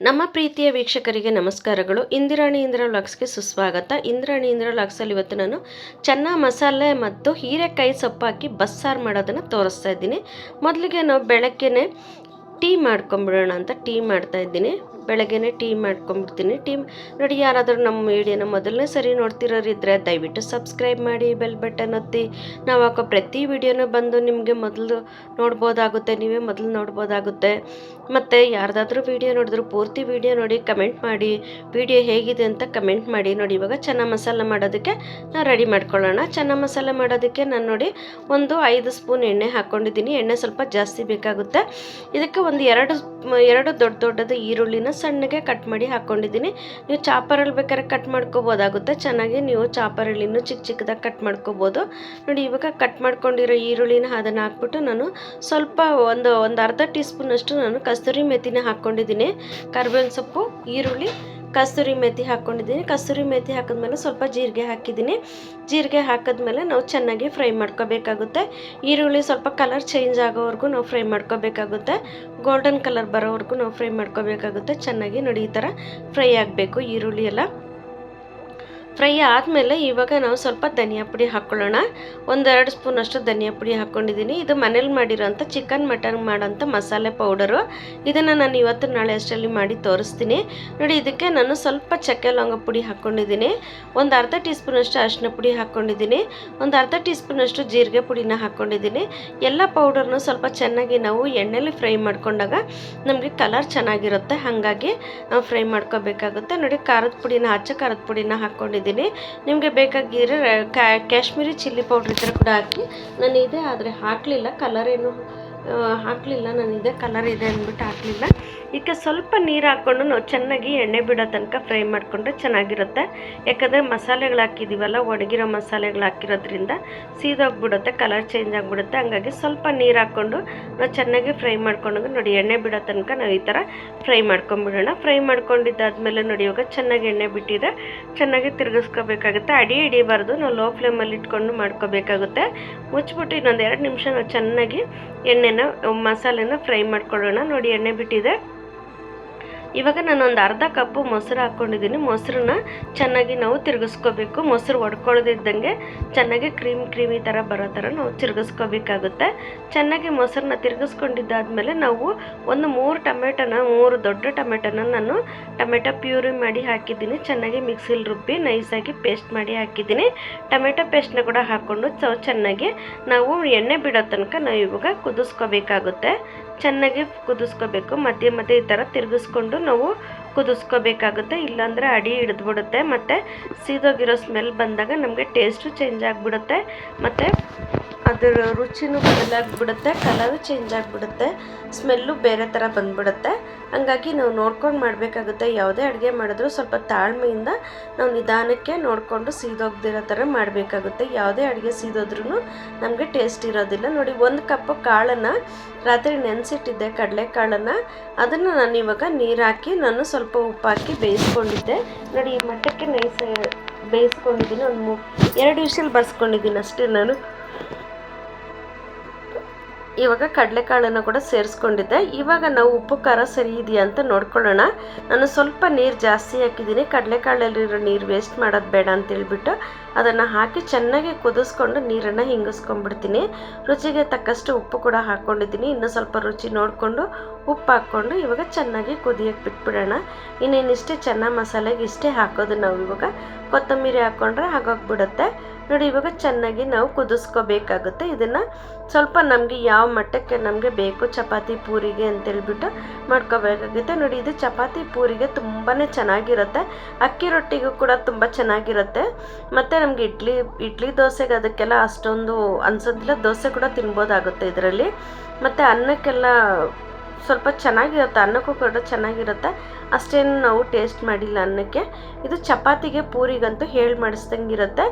ನಮ್ಮ ಪ್ರೀತಿಯ ವೀಕ್ಷಕರಿಗೆ ನಮಸ್ಕಾರಗಳು. ಇಂದಿರಾಣಿ ಇಂದ್ರ ವ್ಲಾಗ್ಸ್ಗೆ ಸುಸ್ವಾಗತ. ಇಂದಿರಾಣಿ ಇಂದ್ರ ಲಾಕ್ಸಲ್ಲಿ ಇವತ್ತು ನಾನು ಚೆನ್ನ ಮಸಾಲೆ ಮತ್ತು ಹೀರೆಕಾಯಿ ಸೊಪ್ಪು ಹಾಕಿ ಬಸ್ಸಾರು ಮಾಡೋದನ್ನು ತೋರಿಸ್ತಾ ಇದ್ದೀನಿ. ಮೊದಲಿಗೆ ನಾವು ಬೆಳಗ್ಗೆನೆ ಟೀ ಮಾಡ್ಕೊಂಬಿಡೋಣ ಅಂತ ಟೀ ಮಾಡ್ತಾ ಇದ್ದೀನಿ. ಬೆಳಗ್ಗೆನೆ ಟೀ ಮಾಡ್ಕೊಂಬಿಡ್ತೀನಿ. ಟೀ ನೋಡಿ ಯಾರಾದರೂ ನಮ್ಮ ವಿಡಿಯೋನ ಮೊದಲನೇ ಸರಿ ನೋಡ್ತಿರೋರಿದ್ರೆ ದಯವಿಟ್ಟು ಸಬ್ಸ್ಕ್ರೈಬ್ ಮಾಡಿ, ಬೆಲ್ ಬಟನ್ ಒತ್ತಿ. ನಾವು ಹಾಕೋ ಪ್ರತಿ ವಿಡಿಯೋನೂ ಬಂದು ನಿಮಗೆ ಮೊದಲು ನೋಡ್ಬೋದಾಗುತ್ತೆ, ನೀವೇ ಮೊದಲು ನೋಡ್ಬೋದಾಗುತ್ತೆ. ಮತ್ತು ಯಾರ್ದಾದ್ರೂ ವಿಡಿಯೋ ನೋಡಿದ್ರು ಪೂರ್ತಿ ವಿಡಿಯೋ ನೋಡಿ ಕಮೆಂಟ್ ಮಾಡಿ, ವಿಡಿಯೋ ಹೇಗಿದೆ ಅಂತ ಕಮೆಂಟ್ ಮಾಡಿ. ನೋಡಿ ಇವಾಗ ಚೆನ್ನ ಮಸಾಲ ಮಾಡೋದಕ್ಕೆ ನಾವು ರೆಡಿ ಮಾಡ್ಕೊಳ್ಳೋಣ. ಚೆನ್ನ ಮಸಾಲ ಮಾಡೋದಕ್ಕೆ ನಾನು ನೋಡಿ ಒಂದು ಐದು ಸ್ಪೂನ್ ಎಣ್ಣೆ ಹಾಕ್ಕೊಂಡಿದ್ದೀನಿ ಎಣ್ಣೆ ಸ್ವಲ್ಪ ಜಾಸ್ತಿ ಬೇಕಾಗುತ್ತೆ. ಇದಕ್ಕೆ ಒಂದು ಎರಡು ಎರಡು ದೊಡ್ಡ ದೊಡ್ಡದು ಈರುಳ್ಳಿನ ಸಣ್ಣಗೆ ಕಟ್ ಮಾಡಿ ಹಾಕ್ಕೊಂಡಿದ್ದೀನಿ ನೀವು ಚಾಪರಲ್ಲಿ ಬೇಕಾದ್ರೆ ಕಟ್ ಮಾಡ್ಕೋಬೋದಾಗುತ್ತೆ. ಚೆನ್ನಾಗಿ ನೀವು ಚಾಪರಲ್ಲಿ ಇನ್ನೂ ಚಿಕ್ಕ ಚಿಕ್ಕದಾಗಿ ಕಟ್ ಮಾಡ್ಕೋಬೋದು. ನೋಡಿ, ಇವಾಗ ಕಟ್ ಮಾಡ್ಕೊಂಡಿರೋ ಈರುಳ್ಳಿನ ಅದನ್ನು ಹಾಕ್ಬಿಟ್ಟು ನಾನು ಸ್ವಲ್ಪ ಒಂದು ಒಂದು ಅರ್ಧ ಟೀ ಸ್ಪೂನಷ್ಟು ನಾನು ಕಸ್ತೂರಿ ಮೆಥಿನ ಹಾಕ್ಕೊಂಡಿದ್ದೀನಿ ಕರ್ಬೇವಿನ ಸೊಪ್ಪು, ಈರುಳ್ಳಿ ಕಸ್ತೂರಿ ಮೆಥಿ ಹಾಕ್ಕೊಂಡಿದ್ದೀನಿ ಕಸ್ತೂರಿ ಮೆಥಿ ಹಾಕಿದ್ಮೇಲೆ ಸ್ವಲ್ಪ ಜೀರಿಗೆ ಹಾಕಿದ್ದೀನಿ. ಜೀರಿಗೆ ಹಾಕಿದ್ಮೇಲೆ ನಾವು ಚೆನ್ನಾಗಿ ಫ್ರೈ ಮಾಡ್ಕೋಬೇಕಾಗುತ್ತೆ. ಈರುಳ್ಳಿ ಸ್ವಲ್ಪ ಕಲರ್ ಚೇಂಜ್ ಆಗೋವರೆಗೂ ನಾವು ಫ್ರೈ ಮಾಡ್ಕೋಬೇಕಾಗುತ್ತೆ. ಗೋಲ್ಡನ್ ಕಲರ್ ಬರೋವರೆಗೂ ನಾವು ಫ್ರೈ ಮಾಡ್ಕೋಬೇಕಾಗುತ್ತೆ. ಚೆನ್ನಾಗಿ ನೋಡಿ ಈ ಥರ ಫ್ರೈ ಆಗಬೇಕು ಈರುಳ್ಳಿ ಎಲ್ಲ. ಫ್ರೈ ಆದಮೇಲೆ ಇವಾಗ ನಾವು ಸ್ವಲ್ಪ ಧನಿಯಾ ಪುಡಿ ಹಾಕ್ಕೊಳ್ಳೋಣ ಒಂದೆರಡು ಸ್ಪೂನಷ್ಟು ಧನಿಯಾ ಪುಡಿ ಹಾಕ್ಕೊಂಡಿದ್ದೀನಿ ಇದು ಮನೇಲಿ ಮಾಡಿರೋಂಥ ಚಿಕನ್, ಮಟನ್ ಮಾಡೋಂಥ ಮಸಾಲೆ ಪೌಡರು. ಇದನ್ನು ನಾನು ಇವತ್ತು ನಾಳೆ ಅಷ್ಟರಲ್ಲಿ ಮಾಡಿ ತೋರಿಸ್ತೀನಿ. ನೋಡಿ, ಇದಕ್ಕೆ ನಾನು ಸ್ವಲ್ಪ ಚಕ್ಕೆ ಲವಂಗ ಪುಡಿ ಹಾಕ್ಕೊಂಡಿದ್ದೀನಿ ಒಂದು ಅರ್ಧ ಟೀ ಸ್ಪೂನಷ್ಟು ಅರಿಶಿನ ಪುಡಿ ಹಾಕ್ಕೊಂಡಿದ್ದೀನಿ ಒಂದು ಅರ್ಧ ಟೀ ಸ್ಪೂನಷ್ಟು ಜೀರಿಗೆ ಪುಡಿನ ಹಾಕ್ಕೊಂಡಿದ್ದೀನಿ ಎಲ್ಲ ಪೌಡರ್ನು ಸ್ವಲ್ಪ ಚೆನ್ನಾಗಿ ನಾವು ಎಣ್ಣೆಲಿ ಫ್ರೈ ಮಾಡ್ಕೊಂಡಾಗ ನಮಗೆ ಕಲರ್ ಚೆನ್ನಾಗಿರುತ್ತೆ. ಹಾಗಾಗಿ ಫ್ರೈ ಮಾಡ್ಕೋಬೇಕಾಗುತ್ತೆ. ನೋಡಿ, ಖಾರದ ಪುಡಿನ ಹಚ್ಚ ಖಾರದ ಪುಡಿನ ಹಾಕ್ಕೊಂಡಿದ್ದೀನಿ ನಿಮಗೆ ಬೇಕಾಗಿರೋ ಕಾಶ್ಮೀರಿ ಚಿಲ್ಲಿ ಪೌಡ್ರ್ ಇದ್ದರೆ ಕೂಡ ಹಾಕಿ. ನಾನು ಇದೆ, ಆದರೆ ಹಾಕಲಿಲ್ಲ. ಕಲರ್ ಏನು ಹಾಕಲಿಲ್ಲ. ನಾನು ಇದೆ ಕಲರ್ ಇದೆ ಅಂದ್ಬಿಟ್ಟು ಹಾಕಲಿಲ್ಲ. ಇದಕ್ಕೆ ಸ್ವಲ್ಪ ನೀರು ಹಾಕ್ಕೊಂಡು ನಾವು ಚೆನ್ನಾಗಿ ಎಣ್ಣೆ ಬಿಡೋ ತನಕ ಫ್ರೈ ಮಾಡಿಕೊಂಡ್ರೆ ಚೆನ್ನಾಗಿರುತ್ತೆ. ಯಾಕಂದರೆ ಮಸಾಲೆಗಳು ಹಾಕಿದ್ದೀವಲ್ಲ ಒಣಗಿರೋ ಮಸಾಲೆಗಳು ಹಾಕಿರೋದ್ರಿಂದ ಸೀದೋಗ್ಬಿಡುತ್ತೆ ಕಲರ್ ಚೇಂಜ್ ಆಗಿಬಿಡುತ್ತೆ. ಹಂಗಾಗಿ ಸ್ವಲ್ಪ ನೀರು ಹಾಕ್ಕೊಂಡು ನಾವು ಚೆನ್ನಾಗಿ ಫ್ರೈ ಮಾಡ್ಕೊಂಡು ನೋಡಿ, ಎಣ್ಣೆ ಬಿಡೋ ತನಕ ನಾವು ಈ ಥರ ಫ್ರೈ ಮಾಡ್ಕೊಂಬಿಡೋಣ. ಫ್ರೈ ಮಾಡ್ಕೊಂಡಿದ್ದಾದ್ಮೇಲೆ ನೋಡಿ, ಇವಾಗ ಚೆನ್ನಾಗಿ ಎಣ್ಣೆ ಬಿಟ್ಟಿದೆ. ಚೆನ್ನಾಗಿ ತಿರುಗಿಸ್ಕೋಬೇಕಾಗುತ್ತೆ. ಅಡಿ ಹಿಡಿಬಾರ್ದು, ನಾವು ಲೋ ಫ್ಲೇಮಲ್ಲಿ ಇಟ್ಕೊಂಡು ಮಾಡ್ಕೋಬೇಕಾಗುತ್ತೆ. ಮುಚ್ಚಿಬಿಟ್ಟು ಇನ್ನೊಂದು ಎರಡು ನಿಮಿಷ ನಾವು ಚೆನ್ನಾಗಿ ಎಣ್ಣೆನ, ಮಸಾಲೆನ ಫ್ರೈ ಮಾಡ್ಕೊಳ್ಳೋಣ. ನೋಡಿ, ಎಣ್ಣೆ ಬಿಟ್ಟಿದೆ. ಇವಾಗ ಒಂದು ಅರ್ಧ ಕಪ್ಪು ಮೊಸರು ಹಾಕ್ಕೊಂಡಿದ್ದೀನಿ ಮೊಸರನ್ನ ಚೆನ್ನಾಗಿ ನಾವು ತಿರುಗಿಸ್ಕೋಬೇಕು. ಮೊಸರು ಒಡ್ಕೊಳ್ದಿದ್ದಂಗೆ ಚೆನ್ನಾಗಿ ಕ್ರೀಮ್, ಕ್ರೀಮಿ ಥರ ಬರೋ ಥರ ನಾವು ತಿರುಗಿಸ್ಕೋಬೇಕಾಗುತ್ತೆ. ಚೆನ್ನಾಗಿ ಮೊಸರನ್ನ ತಿರುಗಿಸ್ಕೊಂಡಿದ್ದಾದ್ಮೇಲೆ ನಾವು ಒಂದು ಮೂರು ಟೊಮೆಟೊನ, ಮೂರು ದೊಡ್ಡ ಟೊಮೆಟೊನ ನಾನು ಟೊಮೆಟೊ ಪ್ಯೂರಿ ಮಾಡಿ ಹಾಕಿದ್ದೀನಿ. ಚೆನ್ನಾಗಿ ಮಿಕ್ಸಿಲಿ ರುಬ್ಬಿ ನೈಸಾಗಿ ಪೇಸ್ಟ್ ಮಾಡಿ ಹಾಕಿದ್ದೀನಿ. ಟೊಮೆಟೊ ಪೇಸ್ಟ್ನ ಕೂಡ ಹಾಕ್ಕೊಂಡು ಚೆನ್ನಾಗಿ ನಾವು ಎಣ್ಣೆ ಬಿಡೋ ತನಕ ನಾವು ಇವಾಗ ಕುದಿಸ್ಕೋಬೇಕಾಗುತ್ತೆ. ಚೆನ್ನಾಗಿ ಕುದಿಸ್ಕೋಬೇಕು. ಮಧ್ಯೆ ಮಧ್ಯೆ ಈ ಥರ ತಿರುಗಿಸ್ಕೊಂಡು ನಾವು ಕುದಿಸ್ಕೋಬೇಕಾಗುತ್ತೆ. ಇಲ್ಲಾಂದರೆ ಅಡಿ ಹಿಡಿದ್ಬಿಡುತ್ತೆ. ಮತ್ತು ಸೀದೋಗಿರೋ ಸ್ಮೆಲ್ ಬಂದಾಗ ನಮಗೆ ಟೇಸ್ಟು ಚೇಂಜ್ ಆಗಿಬಿಡುತ್ತೆ. ಮತ್ತು ಅದರ ರುಚಿನೂ ಬದಲಾಗಿಬಿಡುತ್ತೆ, ಕಲರು ಚೇಂಜ್ ಆಗಿಬಿಡುತ್ತೆ ಸ್ಮೆಲ್ಲು ಬೇರೆ ಥರ ಬಂದ್ಬಿಡುತ್ತೆ. ಹಂಗಾಗಿ ನಾವು ನೋಡ್ಕೊಂಡು ಮಾಡಬೇಕಾಗುತ್ತೆ, ಯಾವುದೇ ಅಡುಗೆ ಮಾಡಿದ್ರೂ ಸ್ವಲ್ಪ ತಾಳ್ಮೆಯಿಂದ ನಾವು ನಿಧಾನಕ್ಕೆ ನೋಡಿಕೊಂಡು ಸೀದೋಗ್ದಿರೋ ಥರ ಮಾಡಬೇಕಾಗುತ್ತೆ. ಯಾವುದೇ ಅಡುಗೆ ಸೀದೋದ್ರೂ ನಮಗೆ ಟೇಸ್ಟ್ ಇರೋದಿಲ್ಲ. ನೋಡಿ, ಒಂದು ಕಪ್ ಕಾಳನ್ನು ರಾತ್ರಿ ನೆನೆಸಿಟ್ಟಿದ್ದೆ ಕಡಲೆಕಾಳನ್ನು ಅದನ್ನು ನಾನು ಇವಾಗ ನೀರು ಹಾಕಿ ನಾನು ಸ್ವಲ್ಪ ಉಪ್ಪಾಕಿ ಬೇಯಿಸ್ಕೊಂಡಿದ್ದೆ. ನೋಡಿ, ಈ ಮಟ್ಟಕ್ಕೆ ನೈಸ್ ಬೇಯಿಸ್ಕೊಂಡಿದ್ದೀನಿ, ಒಂದು ಮೂ ಎರಡು ವಿಷಲ್ ಬರ್ಸ್ಕೊಂಡಿದ್ದೀನಿ ಅಷ್ಟೇ ನಾನು. ಇವಾಗ ಕಡಲೆಕಾಳನ್ನು ಕೂಡ ಸೇರಿಸ್ಕೊಂಡಿದ್ದೆ. ಇವಾಗ ನಾವು ಉಪ್ಪು, ಖಾರ ಸರಿ ಇದೆಯಾ ಅಂತ ನೋಡ್ಕೊಳ್ಳೋಣ. ನಾನು ಸ್ವಲ್ಪ ನೀರು ಜಾಸ್ತಿ ಹಾಕಿದ್ದೀನಿ. ಕಡಲೆಕಾಳಲ್ಲಿರೋ ನೀರು ವೇಸ್ಟ್ ಮಾಡೋದು ಬೇಡ ಅಂತೇಳ್ಬಿಟ್ಟು ಅದನ್ನು ಹಾಕಿ ಚೆನ್ನಾಗಿ ಕುದಿಸ್ಕೊಂಡು ನೀರನ್ನು ಹಿಂಗಿಸ್ಕೊಂಡ್ಬಿಡ್ತೀನಿ. ರುಚಿಗೆ ತಕ್ಕಷ್ಟು ಉಪ್ಪು ಕೂಡ ಹಾಕ್ಕೊಂಡಿದ್ದೀನಿ ಇನ್ನೂ ಸ್ವಲ್ಪ ರುಚಿ ನೋಡಿಕೊಂಡು ಉಪ್ಪು ಹಾಕ್ಕೊಂಡು ಇವಾಗ ಚೆನ್ನಾಗಿ ಕುದಿಯೋಕ್ಕೆ ಬಿಟ್ಬಿಡೋಣ. ಇನ್ನೇನಿಷ್ಟೇ, ಚೆನ್ನಾಗಿ ಮಸಾಲೆಗೆ ಇಷ್ಟೇ ಹಾಕೋದು ನಾವು ಇವಾಗ. ಕೊತ್ತಂಬರಿ ಹಾಕ್ಕೊಂಡ್ರೆ ಆಗೋಗ್ಬಿಡುತ್ತೆ ನೋಡಿ, ಇವಾಗ ಚೆನ್ನಾಗಿ ನಾವು ಕುದಿಸ್ಕೋಬೇಕಾಗುತ್ತೆ. ಇದನ್ನು ಸ್ವಲ್ಪ ನಮಗೆ ಯಾವ ಮಟ್ಟಕ್ಕೆ ನಮಗೆ ಬೇಕು, ಚಪಾತಿ ಪೂರಿಗೆ ಅಂತೇಳ್ಬಿಟ್ಟು ಮಾಡ್ಕೋಬೇಕಾಗುತ್ತೆ. ನೋಡಿ, ಇದು ಚಪಾತಿ ಪೂರಿಗೆ ತುಂಬಾ ಚೆನ್ನಾಗಿರುತ್ತೆ. ಅಕ್ಕಿ ರೊಟ್ಟಿಗೂ ಕೂಡ ತುಂಬ ಚೆನ್ನಾಗಿರುತ್ತೆ. ಮತ್ತು ನಮಗೆ ಇಡ್ಲಿ ಇಡ್ಲಿ ದೋಸೆಗೆ ಅದಕ್ಕೆಲ್ಲ ಅಷ್ಟೊಂದು ಅನ್ಸೋದಿಲ್ಲ. ದೋಸೆ ಕೂಡ ತಿನ್ಬೋದಾಗುತ್ತೆ ಇದರಲ್ಲಿ. ಮತ್ತು ಅನ್ನಕ್ಕೆಲ್ಲ ಸ್ವಲ್ಪ ಚೆನ್ನಾಗಿರುತ್ತೆ. ಅನ್ನಕ್ಕೂ ಕೂಡ ಚೆನ್ನಾಗಿರುತ್ತೆ. ಅಷ್ಟೇನು ನಾವು ಟೇಸ್ಟ್ ಮಾಡಿಲ್ಲ ಅನ್ನಕ್ಕೆ. ಇದು ಚಪಾತಿಗೆ ಪೂರಿಗಂತೂ ಹೇಳಿ ಮಾಡಿಸ್ದಂಗಿರುತ್ತೆ.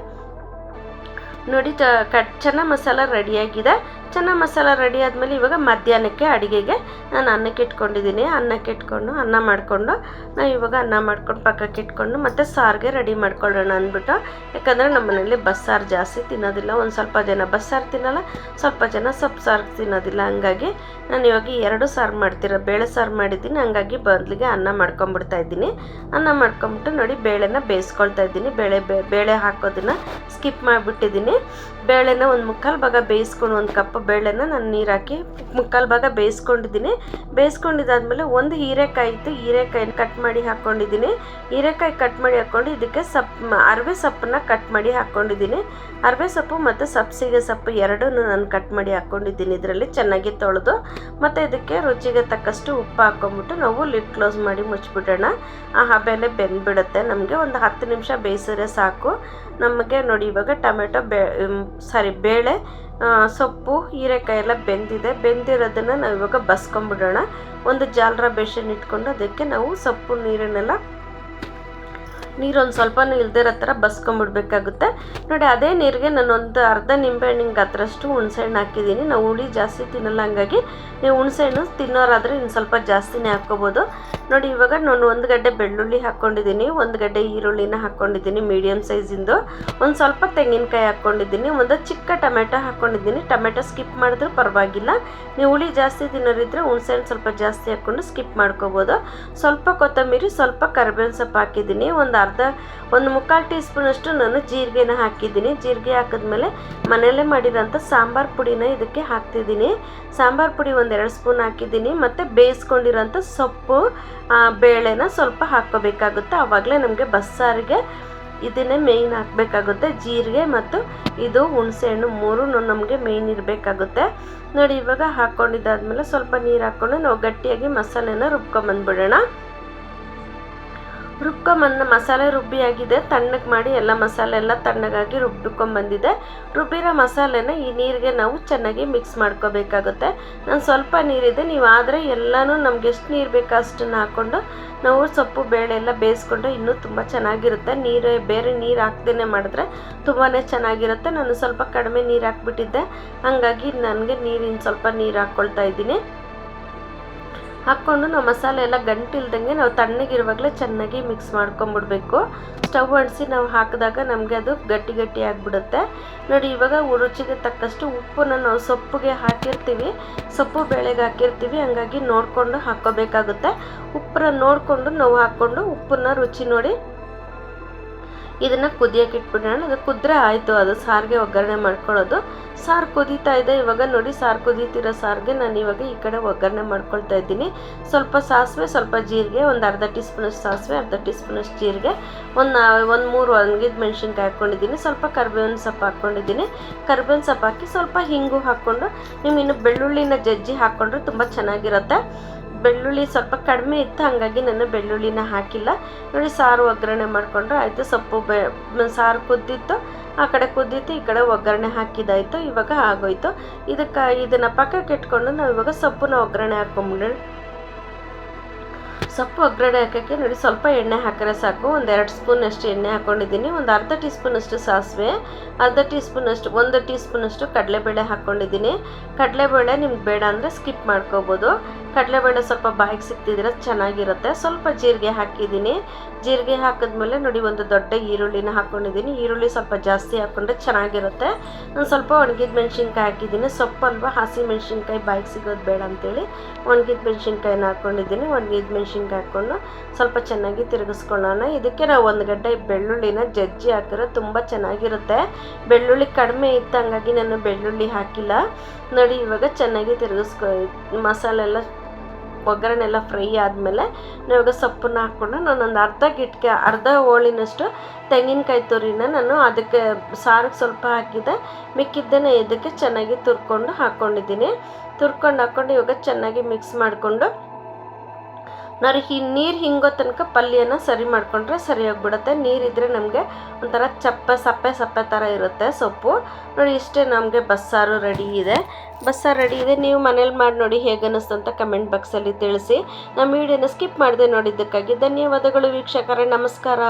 ನೋಡಿ ಕಟ್ ಚೆನ್ನ ಮಸಾಲ ರೆಡಿಯಾಗಿದೆ. ಚೆನ್ನ ಮಸಾಲ ರೆಡಿ ಆದಮೇಲೆ ಇವಾಗ ಮಧ್ಯಾಹ್ನಕ್ಕೆ ಅಡುಗೆಗೆ ನಾನು ಅನ್ನಕ್ಕೆ ಇಟ್ಕೊಂಡಿದ್ದೀನಿ. ಅನ್ನಕ್ಕೆ ಇಟ್ಕೊಂಡು, ಅನ್ನ ಮಾಡಿಕೊಂಡು ನಾವು ಇವಾಗ ಅನ್ನ ಮಾಡ್ಕೊಂಡು ಪಕ್ಕಕ್ಕೆ ಇಟ್ಕೊಂಡು ಮತ್ತು ಸಾರಿಗೆ ರೆಡಿ ಮಾಡ್ಕೊಳ್ಳೋಣ ಅಂದ್ಬಿಟ್ಟು. ಯಾಕಂದರೆ ನಮ್ಮ ಮನೇಲಿ ಬಸ್ಸಾರು ಜಾಸ್ತಿ ತಿನ್ನೋದಿಲ್ಲ. ಒಂದು ಸ್ವಲ್ಪ ಜನ ಬಸ್ಸಾರು ತಿನ್ನಲ್ಲ, ಸ್ವಲ್ಪ ಜನ ಸೊಪ್ಪು ಸಾರು ತಿನ್ನೋದಿಲ್ಲ. ಹಂಗಾಗಿ ನಾನು ಇವಾಗ ಎರಡು ಸಾರು ಮಾಡ್ತೀರ, ಬೇಳೆ ಸಾರು ಮಾಡಿದ್ದೀನಿ. ಹಂಗಾಗಿ ಬದಲಿಗೆ ಅನ್ನ ಮಾಡ್ಕೊಂಬಿಡ್ತಾ ಇದ್ದೀನಿ. ಅನ್ನ ಮಾಡ್ಕೊಂಬಿಟ್ಟು ನೋಡಿ, ಬೇಳೆನ ಬೇಯಿಸ್ಕೊಳ್ತಾ ಇದ್ದೀನಿ. ಬೇಳೆ ಬೇಳೆ ಹಾಕೋದನ್ನು ಸ್ಕಿಪ್ ಮಾಡಿಬಿಟ್ಟಿದ್ದೀನಿ. ಬೇಳೆನ ಒಂದು ಮುಕ್ಕಾಲು ಭಾಗ ಬೇಯಿಸ್ಕೊಂಡು ಒಂದು ಕಪ್ ಬೇಳೆನ ನಾನು ನೀರು ಹಾಕಿ ಮುಕ್ಕಾಲು ಭಾಗ ಬೇಯಿಸ್ಕೊಂಡಿದ್ದೀನಿ. ಬೇಯಿಸ್ಕೊಂಡಿದ್ದಾದ್ಮೇಲೆ ಒಂದು ಹೀರೆಕಾಯಿ ಇತ್ತು, ಹೀರೆಕಾಯಿನ ಕಟ್ ಮಾಡಿ ಹಾಕ್ಕೊಂಡಿದ್ದೀನಿ ಹೀರೆಕಾಯಿ ಕಟ್ ಮಾಡಿ ಹಾಕ್ಕೊಂಡು ಇದಕ್ಕೆ ಸೊಪ್ಪು ಅರವೆ ಸೊಪ್ಪನ್ನ ಕಟ್ ಮಾಡಿ ಹಾಕ್ಕೊಂಡಿದ್ದೀನಿ ಅರವೆ ಸೊಪ್ಪು ಮತ್ತು ಸಬ್ಸಿಗೆ ಸೊಪ್ಪು ಎರಡನ್ನೂ ನಾನು ಕಟ್ ಮಾಡಿ ಹಾಕ್ಕೊಂಡಿದ್ದೀನಿ ಇದರಲ್ಲಿ, ಚೆನ್ನಾಗಿ ತೊಳೆದು. ಮತ್ತು ಇದಕ್ಕೆ ರುಚಿಗೆ ತಕ್ಕಷ್ಟು ಉಪ್ಪು ಹಾಕ್ಕೊಂಬಿಟ್ಟು ನಾವು ಲಿಡ್ ಕ್ಲೋಸ್ ಮಾಡಿ ಮುಚ್ಚಿಬಿಡೋಣ ಆ ಹಬೆಲೆ ಬೆಂದ್ಬಿಡುತ್ತೆ. ನಮಗೆ ಒಂದು ಹತ್ತು ನಿಮಿಷ ಬೇಯಿಸಿದ್ರೆ ಸಾಕು. ನಮಗೆ ನೋಡಿ ಇವಾಗ ಟೊಮೆಟೊ ಬೇ ಸಾರಿ ಬೇಳೆ ಸೊಪ್ಪು, ಹೀರೆಕಾಯಿ ಎಲ್ಲ ಬೆಂದಿದೆ. ಬೆಂದಿರೋದನ್ನು ನಾವು ಇವಾಗ ಬಸ್ಕೊಂಬಿಡೋಣ. ಒಂದು ಜಾಲರ ಬೇಷನ್ ಇಟ್ಕೊಂಡು ಅದಕ್ಕೆ ನಾವು ಸೊಪ್ಪು, ನೀರನ್ನೆಲ್ಲ ನೀರೊಂದು ಸ್ವಲ್ಪನೂ ಇಲ್ದಿರೋ ಥರ ಬಸ್ಕೊಂಬಿಡ್ಬೇಕಾಗುತ್ತೆ. ನೋಡಿ, ಅದೇ ನೀರಿಗೆ ನಾನು ಒಂದು ಅರ್ಧ ನಿಂಬೆಹಣ್ಣಿನ ಗಾತ್ರಷ್ಟು ಹುಣಸೆಹಣ್ಣು ಹಾಕಿದ್ದೀನಿ. ನಾವು ಹುಳಿ ಜಾಸ್ತಿ ತಿನ್ನಲ್ಲ, ಹಂಗಾಗಿ ನೀವು ಹುಣಸೆಹಣ್ಣು ತಿನ್ನೋರಾದರೆ ಇನ್ನು ಸ್ವಲ್ಪ ಜಾಸ್ತಿನೇ ಹಾಕ್ಕೋಬೋದು. ನೋಡಿ, ಇವಾಗ ನಾನು ಒಂದು ಗಡ್ಡೆ ಬೆಳ್ಳುಳ್ಳಿ ಹಾಕ್ಕೊಂಡಿದ್ದೀನಿ. ಒಂದು ಗಡ್ಡೆ ಈರುಳ್ಳಿನ ಹಾಕ್ಕೊಂಡಿದ್ದೀನಿ ಮೀಡಿಯಮ್ ಸೈಜಿಂದು. ಒಂದು ಸ್ವಲ್ಪ ತೆಂಗಿನಕಾಯಿ ಹಾಕ್ಕೊಂಡಿದ್ದೀನಿ. ಒಂದು ಚಿಕ್ಕ ಟೊಮೆಟೊ ಹಾಕ್ಕೊಂಡಿದ್ದೀನಿ. ಟೊಮೆಟೊ ಸ್ಕಿಪ್ ಮಾಡಿದ್ರೂ ಪರವಾಗಿಲ್ಲ. ನೀವು ಹುಳಿ ಜಾಸ್ತಿ ತಿನ್ನೋರಿದ್ರೆ ಹುಣಸೆಹಣ್ಣು ಸ್ವಲ್ಪ ಜಾಸ್ತಿ ಹಾಕ್ಕೊಂಡು ಸ್ಕಿಪ್ ಮಾಡ್ಕೋಬೋದು. ಸ್ವಲ್ಪ ಕೊತ್ತಂಬರಿ, ಸ್ವಲ್ಪ ಕರ್ಬೇವಿನ ಸೊಪ್ಪು ಹಾಕಿದ್ದೀನಿ. ಒಂದು ಅರ್ಧ ಒಂದು ಮುಕ್ಕಾಲು ಟೀ ಸ್ಪೂನಷ್ಟು ನಾನು ಜೀರಿಗೆನ ಹಾಕಿದ್ದೀನಿ. ಜೀರಿಗೆ ಹಾಕಿದ್ಮೇಲೆ ಮನೆಯಲ್ಲೇ ಮಾಡಿರೋಂಥ ಸಾಂಬಾರು ಪುಡಿನ ಇದಕ್ಕೆ ಹಾಕ್ತಿದ್ದೀನಿ. ಸಾಂಬಾರು ಪುಡಿ ಒಂದೆರಡು ಸ್ಪೂನ್ ಹಾಕಿದ್ದೀನಿ. ಮತ್ತು ಬೇಯಿಸ್ಕೊಂಡಿರೋಂಥ ಸೊಪ್ಪು ಬೇಳೆನ ಸ್ವಲ್ಪ ಹಾಕ್ಕೋಬೇಕಾಗುತ್ತೆ. ಆವಾಗಲೇ ನಮಗೆ ಬಸ್ಸಾರಿಗೆ ಇದನ್ನೇ ಮೇಯ್ನ್ ಹಾಕಬೇಕಾಗುತ್ತೆ. ಜೀರಿಗೆ ಮತ್ತು ಇದು ಹುಣಸೆಹಣ್ಣು ಮೂರು ನಮಗೆ ಮೇಯ್ನ್ ಇರಬೇಕಾಗುತ್ತೆ. ನೋಡಿ, ಇವಾಗ ಹಾಕ್ಕೊಂಡಿದ್ದಾದ್ಮೇಲೆ ಸ್ವಲ್ಪ ನೀರು ಹಾಕ್ಕೊಂಡು ನಾವು ಗಟ್ಟಿಯಾಗಿ ಮಸಾಲೆನ ರುಬ್ಕೊಂಬಂದ್ಬಿಡೋಣ. ರುಬ್ಕೊಂಬಂದು ಮಸಾಲೆ ರುಬ್ಬಿ ಆಗಿದೆ ತಣ್ಣಗೆ ಮಾಡಿ ಎಲ್ಲ ಮಸಾಲೆ ಎಲ್ಲ ತಣ್ಣಗಾಗಿ ರುಬ್ಬಿಕೊಂಬಂದಿದೆ. ರುಬ್ಬಿರೋ ಮಸಾಲೆನ ಈ ನೀರಿಗೆ ನಾವು ಚೆನ್ನಾಗಿ ಮಿಕ್ಸ್ ಮಾಡ್ಕೋಬೇಕಾಗುತ್ತೆ. ನಾನು ಸ್ವಲ್ಪ ನೀರಿದೆ ನೀವು ಆದರೆ ಎಲ್ಲನೂ ನಮ್ಗೆ ಎಷ್ಟು ನೀರು ಬೇಕೋ ಅಷ್ಟನ್ನು ಹಾಕ್ಕೊಂಡು ನಾವು ಸೊಪ್ಪು, ಬೇಳೆ ಎಲ್ಲ ಬೇಯಿಸ್ಕೊಂಡು ಇನ್ನೂ ತುಂಬ ಚೆನ್ನಾಗಿರುತ್ತೆ. ನೀರು, ಬೇರೆ ನೀರು ಹಾಕ್ದೇ ಮಾಡಿದ್ರೆ ತುಂಬಾ ಚೆನ್ನಾಗಿರುತ್ತೆ. ನಾನು ಸ್ವಲ್ಪ ಕಡಿಮೆ ನೀರು ಹಾಕ್ಬಿಟ್ಟಿದ್ದೆ. ಹಾಗಾಗಿ ನನಗೆ ನೀರಿನ ಸ್ವಲ್ಪ ನೀರು ಹಾಕ್ಕೊಳ್ತಾ ಇದ್ದೀನಿ. ಹಾಕ್ಕೊಂಡು ನಾವು ಮಸಾಲೆ ಎಲ್ಲ ಗಂಟಿಲ್ದಂಗೆ ನಾವು ತಣ್ಣಗಿರುವಾಗಲೇ ಚೆನ್ನಾಗಿ ಮಿಕ್ಸ್ ಮಾಡ್ಕೊಂಬಿಡ್ಬೇಕು. ಸ್ಟವ್ ಅಂಟಿಸಿ ನಾವು ಹಾಕಿದಾಗ ನಮಗೆ ಅದು ಗಟ್ಟಿ ಗಟ್ಟಿ ಆಗಿಬಿಡುತ್ತೆ. ನೋಡಿ, ಇವಾಗ ರುಚಿಗೆ ತಕ್ಕಷ್ಟು ಉಪ್ಪನ್ನು ನಾವು ಸೊಪ್ಪಿಗೆ ಹಾಕಿರ್ತೀವಿ. ಸೊಪ್ಪು ಬೇಳೆಗೆ ಹಾಕಿರ್ತೀವಿ. ಹಂಗಾಗಿ ನೋಡಿಕೊಂಡು ಹಾಕ್ಕೋಬೇಕಾಗುತ್ತೆ. ಉಪ್ಪನ್ನ ನೋಡಿಕೊಂಡು ನಾವು ಹಾಕ್ಕೊಂಡು ಉಪ್ಪನ್ನ ರುಚಿ ನೋಡಿ ಇದನ್ನು ಕುದಿಯೋಕೆ ಇಟ್ಬಿಡೋಣ ಅದು ಕುದ್ರೆ ಆಯಿತು. ಅದು ಸಾರಿಗೆ ಒಗ್ಗರಣೆ ಮಾಡ್ಕೊಳ್ಳೋದು. ಸಾರು ಕುದೀತಾ ಇದೆ. ಇವಾಗ ನೋಡಿ ಸಾರು ಕುದೀತಿರೋ ಸಾರಿಗೆ ನಾನು ಇವಾಗ ಈ ಕಡೆ ಒಗ್ಗರಣೆ ಮಾಡ್ಕೊಳ್ತಾ ಇದ್ದೀನಿ. ಸ್ವಲ್ಪ ಸಾಸಿವೆ, ಸ್ವಲ್ಪ ಜೀರಿಗೆ, ಒಂದು ಅರ್ಧ ಟೀ ಸ್ಪೂನಷ್ಟು ಸಾಸಿವೆ, ಅರ್ಧ ಟೀ ಸ್ಪೂನಷ್ಟು ಜೀರಿಗೆ, ಒಂದು ಒಂದು ಮೂರು ಒಣಗಿದ ಮೆಣಸಿನ್ಕಾಯಿ ಹಾಕ್ಕೊಂಡಿದ್ದೀನಿ. ಸ್ವಲ್ಪ ಕರ್ಬೇವಿನ ಸೊಪ್ಪು ಹಾಕ್ಕೊಂಡಿದ್ದೀನಿ. ಕರ್ಬೇವಿನ ಸೊಪ್ಪು ಹಾಕಿ ಸ್ವಲ್ಪ ಹಿಂಗು ಹಾಕ್ಕೊಂಡು ನೀವು ಇನ್ನು ಬೆಳ್ಳುಳ್ಳಿನ ಜಜ್ಜಿ ಹಾಕ್ಕೊಂಡ್ರೆ ತುಂಬ ಚೆನ್ನಾಗಿರುತ್ತೆ. ಬೆಳ್ಳುಳ್ಳಿ ಸ್ವಲ್ಪ ಕಡಿಮೆ ಇತ್ತು ಹಾಗಾಗಿ ನಾನು ಬೆಳ್ಳುಳ್ಳಿನ ಹಾಕಿಲ್ಲ. ನೋಡಿ ಸಾರು ಒಗ್ಗರಣೆ ಮಾಡಿಕೊಂಡ್ರೆ ಆಯಿತು, ಸೊಪ್ಪು ಬೆ, ಸಾರು ಕುದ್ದಿತ್ತು, ಆ ಕಡೆ ಕುದ್ದಿತ್ತು, ಈ ಕಡೆ ಒಗ್ಗರಣೆ ಹಾಕಿದ್ದಾಯಿತು ಇವಾಗ ಆಗೋಯ್ತು. ಇದಕ್ಕೆ, ಇದನ್ನು ಪಕ್ಕಕ್ಕೆ ಇಟ್ಕೊಂಡು ನಾವು ಇವಾಗ ಸೊಪ್ಪನ್ನ ಒಗ್ಗರಣೆ ಹಾಕ್ಕೊಂಬಿಡೋಣ. ಸೊಪ್ಪು ಒಗ್ಗರಣೆ ಹಾಕೋಕ್ಕೆ ನೋಡಿ, ಸ್ವಲ್ಪ ಎಣ್ಣೆ ಹಾಕಿದ್ರೆ ಸಾಕು. ಒಂದು ಎರಡು ಸ್ಪೂನಷ್ಟು ಎಣ್ಣೆ ಹಾಕ್ಕೊಂಡಿದ್ದೀನಿ ಒಂದು ಅರ್ಧ ಟೀ ಸ್ಪೂನಷ್ಟು ಸಾಸಿವೆ, ಅರ್ಧ ಟೀ ಸ್ಪೂನಷ್ಟು ಒಂದು ಟೀ ಸ್ಪೂನಷ್ಟು ಕಡಲೆಬೇಳೆ ಹಾಕ್ಕೊಂಡಿದ್ದೀನಿ ಕಡಲೆಬೇಳೆ ನಿಮ್ಗೆ ಬೇಡ ಅಂದರೆ ಸ್ಕಿಪ್ ಮಾಡ್ಕೋಬೋದು. ಕಡಲೆಬೇಳೆ ಸ್ವಲ್ಪ ಬಾಯಿಗೆ ಸಿಕ್ತಿದ್ರೆ ಚೆನ್ನಾಗಿರುತ್ತೆ. ಸ್ವಲ್ಪ ಜೀರಿಗೆ ಹಾಕಿದ್ದೀನಿ. ಜೀರಿಗೆ ಹಾಕಿದ್ಮೇಲೆ ನೋಡಿ, ಒಂದು ದೊಡ್ಡ ಈರುಳ್ಳಿನ ಹಾಕ್ಕೊಂಡಿದ್ದೀನಿ ಈರುಳ್ಳಿ ಸ್ವಲ್ಪ ಜಾಸ್ತಿ ಹಾಕ್ಕೊಂಡ್ರೆ ಚೆನ್ನಾಗಿರುತ್ತೆ. ನಾನು ಸ್ವಲ್ಪ ಒಣಗಿದ ಮೆಣಸಿನ್ಕಾಯಿ ಹಾಕಿದ್ದೀನಿ. ಸೊಪ್ಪು ಅಲ್ವಾ, ಹಸಿ ಮೆಣಸಿನ್ಕಾಯಿ ಬಾಯಿಗೆ ಸಿಗೋದು ಬೇಡ ಅಂತೇಳಿ ಒಣಗಿದ ಮೆಣಸಿನ್ಕಾಯಿನ ಹಾಕ್ಕೊಂಡಿದ್ದೀನಿ ಒಣಗಿದ ಮೆಣಸಿನ್ಕಾಯಿ ಹಾಕ್ಕೊಂಡು ಸ್ವಲ್ಪ ಚೆನ್ನಾಗಿ ತಿರುಗಿಸ್ಕೊಳ್ಳೋಣ. ಇದಕ್ಕೆ ನಾವು ಒಂದು ಗಡ್ಡೆ ಬೆಳ್ಳುಳ್ಳಿನ ಜಜ್ಜಿ ಹಾಕಿದ್ರೆ ತುಂಬ ಚೆನ್ನಾಗಿರುತ್ತೆ. ಬೆಳ್ಳುಳ್ಳಿ ಕಡಿಮೆ ಇತ್ತು ಹಂಗಾಗಿ ನಾನು ಬೆಳ್ಳುಳ್ಳಿ ಹಾಕಿಲ್ಲ. ನೋಡಿ, ಇವಾಗ ಚೆನ್ನಾಗಿ ತಿರುಗಿಸ್ಕೊ ಮಸಾಲೆ ಎಲ್ಲ ಒಗ್ಗರಣೆ ಎಲ್ಲ ಫ್ರೈ ಆದಮೇಲೆ ಇವಾಗ ಸೊಪ್ಪನ್ನ ಹಾಕ್ಕೊಂಡು ನಾನೊಂದು ಅರ್ಧ ಗಿಟ್ಕೆ, ಅರ್ಧ ಹೋಳಿನಷ್ಟು ತೆಂಗಿನಕಾಯಿ ತುರಿನ ನಾನು ಅದಕ್ಕೆ ಸಾರಿಗೆ ಸ್ವಲ್ಪ ಹಾಕಿದ್ದೆ ಮಿಕ್ಕಿದ್ದನ್ನು ಇದಕ್ಕೆ ಚೆನ್ನಾಗಿ ತುರ್ಕೊಂಡು ಹಾಕ್ಕೊಂಡಿದ್ದೀನಿ ತುರ್ಕೊಂಡು ಹಾಕ್ಕೊಂಡು ಇವಾಗ ಚೆನ್ನಾಗಿ ಮಿಕ್ಸ್ ಮಾಡಿಕೊಂಡು ನಾನು ಹಿ ನೀರು ಹಿಂಗೋ ತನಕ ಪಲ್ಯನ ಸರಿ ಮಾಡಿಕೊಂಡ್ರೆ ಸರಿಯಾಗಿಬಿಡುತ್ತೆ ನೀರಿದ್ದರೆ ನಮಗೆ ಒಂಥರ ಚಪ್ಪೆ ಸಪ್ಪೆ ಸಪ್ಪೆ ಥರ ಇರುತ್ತೆ ಸೊಪ್ಪು. ನೋಡಿ, ಇಷ್ಟೇ ನಮಗೆ ಬಸ್ಸಾರು ರೆಡಿ ಇದೆ. ಬಸ್ಸಾರು ರೆಡಿ ಇದೆ. ನೀವು ಮನೇಲಿ ಮಾಡಿ ನೋಡಿ ಹೇಗೆ ಅನ್ನಿಸ್ತು ಅಂತ ಕಮೆಂಟ್ ಬಾಕ್ಸಲ್ಲಿ ತಿಳಿಸಿ. ನಮ್ಮ ವಿಡಿಯೋನ ಸ್ಕಿಪ್ ಮಾಡಿದೆ ನೋಡಿದ್ದಕ್ಕಾಗಿ ಧನ್ಯವಾದಗಳು ವೀಕ್ಷಕರೇ. ನಮಸ್ಕಾರ.